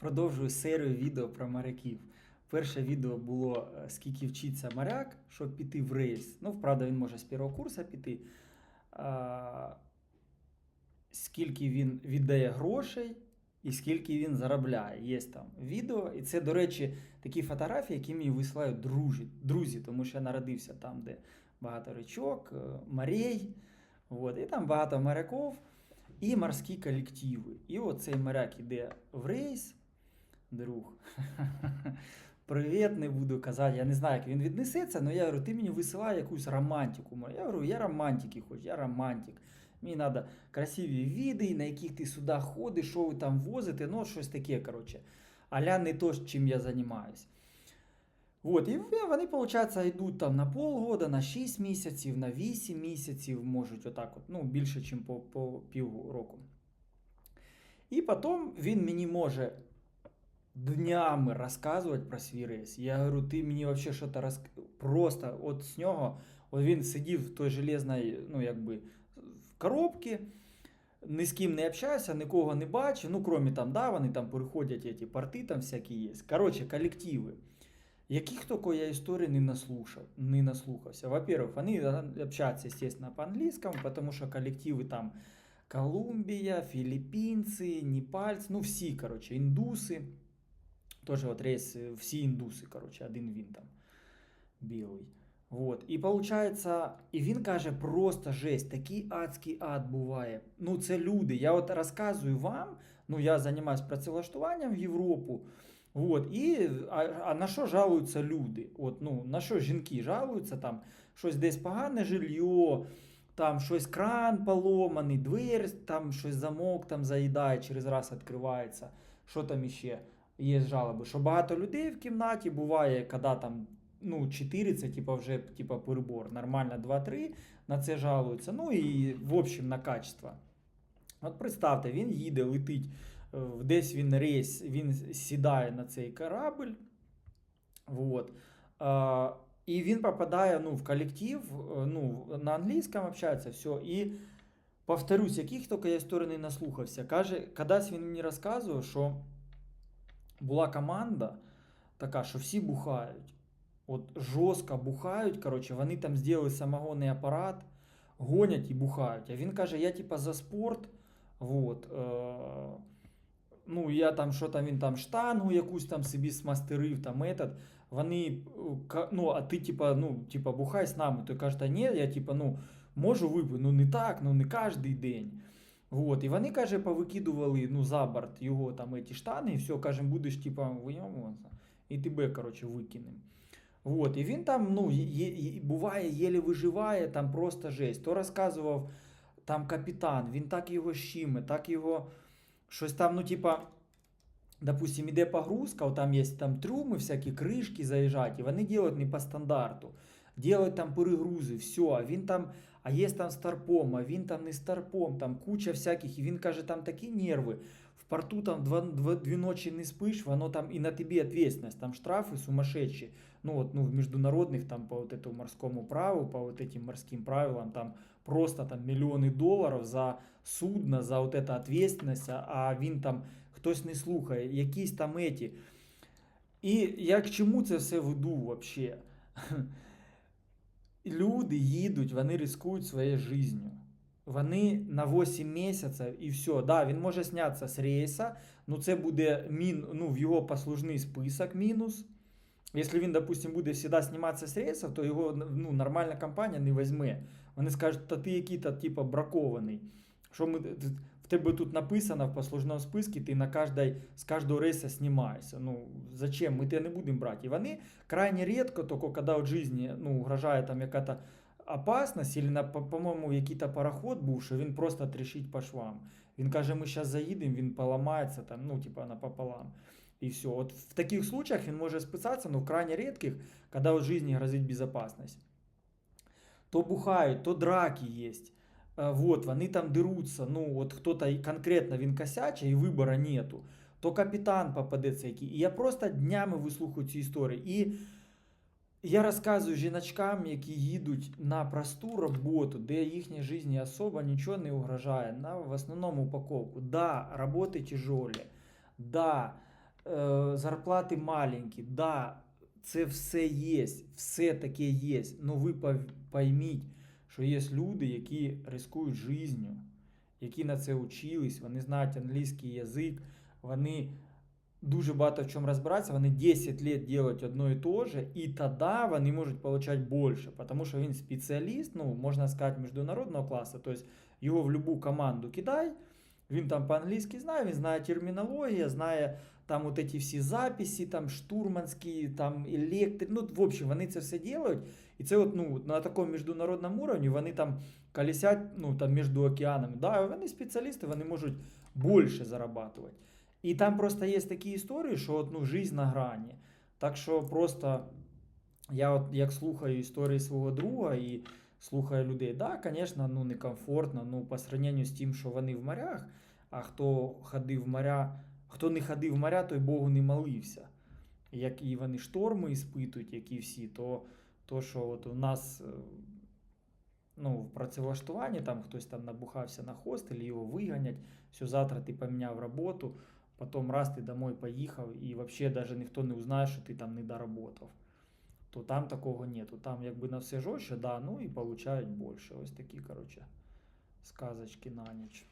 продовжую серію відео про моряків. Перше відео було е, скільки вчиться моряк, щоб піти в рейс. Ну, правда, він може з першого курсу піти. А, скільки він віддає грошей і скільки він заробляє. Є там відео. І це, до речі, такі фотографії, які мені висилають друзі, друзі тому що я народився там, де багато річок, е, морей. От, і там багато моряків і морські колективи. І оцей моряк іде в рейс, друг. Привіт, не буду казати. Я не знаю, як він віднесеться, але я говорю, ти мені висилай якусь романтику. Я говорю, я романтики хочу, я романтик. Мені треба красиві віди, на яких ти сюди ходиш, що ви там возите, ну щось таке, коротше. Аля не то, чим я займаюся. Вот, і вони, виходить, йдуть там на полгода, на 6 місяців, на 8 місяців, можуть отак, от, ну, більше, ніж по, по півроку. І потім він мені може днями розказувати про свій рейс. Я говорю, ти мені взагалі щось роз... просто от з нього, от він сидів в той железній, ну, якби, в коробці, ні з ким не общався, нікого не бачив, ну, крім там, да, вони там переходять, ці порти там всякі є. Коротше, колективи. Яких тільки я історій не наслушав, не наслухався. Во-первых, вони общаються, естественно, по-англійському, тому що колективи там Колумбія, філіппінці, непальці, ну всі, коротше, індуси. Тоже от рейс, всі індуси, коротше, один він там білий. Вот. І получается, і він каже, просто жесть, такий адський ад буває. Ну, це люди. Я от розказую вам, ну я займаюся працевлаштуванням в Європу. От, і, а, а на що жалуються люди? От, ну, На що жінки жалуються, там щось десь погане жилье, там щось кран поломаний, двері, там щось замок там заїдає, через раз відкривається. Що там іще є жалоби? Що багато людей в кімнаті буває, коли там ну, 4 це типа, вже типа, перебор, нормально 2-3 на це жалуються. Ну і в общем на качество. От представте, він їде, летить. е, Десь він рейс, він сідає на цей корабль. Вот. А, і він попадає ну, в колектив, е, ну, на англійському общається, все. І повторюсь, яких тільки я сторони наслухався. Каже, кадась він мені розказував, що була команда така, що всі бухають. От жорстко бухають. Коротше, вони там зробили самогонний апарат, гонять і бухають. А він каже, я типа за спорт. Вот, е, ну, я там, що там він там штангу якусь там собі смастерив, там метод. Вони, е, ну, а ти, типа, ну, типа, бухай з нами. Той каже, та ні, я типа, ну, можу випити, ну не так, ну не кожен день. Вот. І вони, каже, повикидували ну, за борт його там ці штани, і все, каже, будеш типа, вийомуватися, і тебе, коротше, викинемо. Вот. І він там, ну, є, є, буває, єлі виживає, там просто жесть. То розказував там капітан, він так його щиме, так його щось там, ну, типа, допустим, іде погрузка, там є там трюми, всякі кришки заїжджають, і вони роблять не по стандарту. Делають там перегрузи, все, а він там, а є там старпом, а він там не старпом, там куча всяких, і він каже, там такі нерви. В порту там два, два, дві ночі не спиш, воно там і на тобі відповідальність, там штрафи сумасшедші. Ну, от, ну, в міжнародних там по вот этому морському праву, по вот этим морським правилам, там просто там мільйони доларів за судно, за вот это ответственность, а він там хтось не слухає, якісь там еті. І я к чому це все веду вообще? Люди їдуть, вони ризикують своєю життю. Вони на 8 місяців і все. Да, він може знятися з рейса, ну це буде мін, ну, в його послужний список мінус. Якщо він, допустим, буде завжди зніматися з рейсів, то його ну, нормальна компанія не візьме. Вони скажуть, та ти який-то типу бракований. Що ми, тебе тут написано в послужному списку, ти на кожний, з кожного рейсу знімаєшся. Ну, зачем? Ми тебе не будемо брати. І вони крайне рідко, тільки коли в житті ну, угрожає там якась опасність, або, на, по- по-моєму, якийсь пароход був, що він просто тріщить по швам. Він каже, ми зараз заїдемо, він поламається, там, ну, типа, напополам. И все. Вот в таких случаях він може списатися, но в крайне редких, когда в жизни грозить безопасность. То бухають, то драки є. Е, Вот, вони там деруться, ну, от хто-то конкретно він косяче, і вибору нету. То капітан попадеться який. І я просто днями вислухаю ці історії. І я розказую жіночкам, які їдуть на просту роботу, де їхній житті особо нічого не угрожає, на в основному упаковку. Да, роботи тяжелі. Да, е, зарплати маленькі. Да, це все є, все таке є. Ну ви пойміть, що є люди, які ризикують життю, які на це учились, вони знають англійський язик, вони дуже багато в чому розбираються, вони 10 лет делают одно і то же, і тоді вони можуть получать більше, тому що він спеціаліст, ну, можна сказати, міжнародного класу, тобто його в будь-яку команду кидай, він там по-англійськи знає, він знає термінологію, знає там от ці всі записи, там штурманські, там електри, ну, в общем, вони це все делають, і це от, ну, на такому міжнародному уровні вони там колесять, ну, там між океанами, да, вони спеціалісти, вони можуть більше зарабатувати. І там просто є такі історії, що от, ну, жизнь на грані. Так що просто я от як слухаю історії свого друга і слухаю людей, да, звісно, ну некомфортно, ну по сравненню з тим, що вони в морях, а хто ходив в моря, хто не ходив в моря, той Богу не молився. Як і вони шторми іспитують, як і всі, то, то що от у нас е, ну, в працевлаштуванні там хтось там набухався на хостелі, його виганять, все, завтра ти поміняв роботу, потім раз ти домой поїхав, і взагалі навіть ніхто не узнає, що ти там не доработав. То там такого нету. Там якби на все жорстче, да, ну і получають більше. Ось такі, коротше, сказочки на ніч.